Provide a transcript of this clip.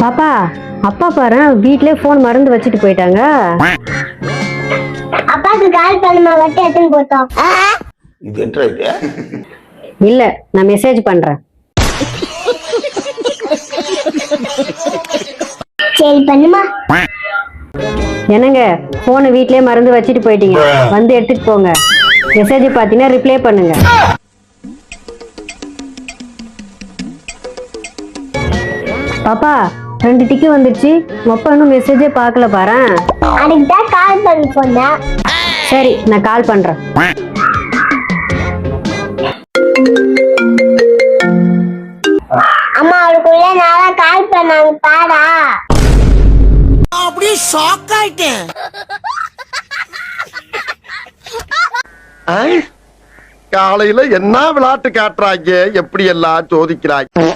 பாப்பா அப்பா பாரு வீட்லயே ஃபோன் மறந்து வச்சுட்டு போயிட்டாங்க. அப்பாக்கு கால் பண்ணுமா மட்டும் எடுத்துன்னு போட்டோம் இது என்ன இது? இல்ல நான் மெசேஜ் பண்றேன். சரி பண்ணுமா? என்னங்க போனை வீட்லயே மறந்து வச்சுட்டு போயிட்டீங்க. வந்து எடுத்துட்டு போங்க. மெசேஜ் பாத்தீங்கன்னா ரிப்ளை பண்ணுங்க. பாப்பா ரெண்டு டிக்கு வந்துடுச்சு. அப்பா இன்னும் மெசேஜே பார்க்கல பாரேன். அதுக்கு தான் கால் பண்ணி சொன்னேன். சரி நான் கால் பண்றேன். அம்மா அவளுக்குள்ள நாளா கால் பண்ணாங்க பாடா காலையில என்ன விளையாட்டு காட்டுறாங்க? எப்படி எல்லாம் சோதிக்கிறாங்க?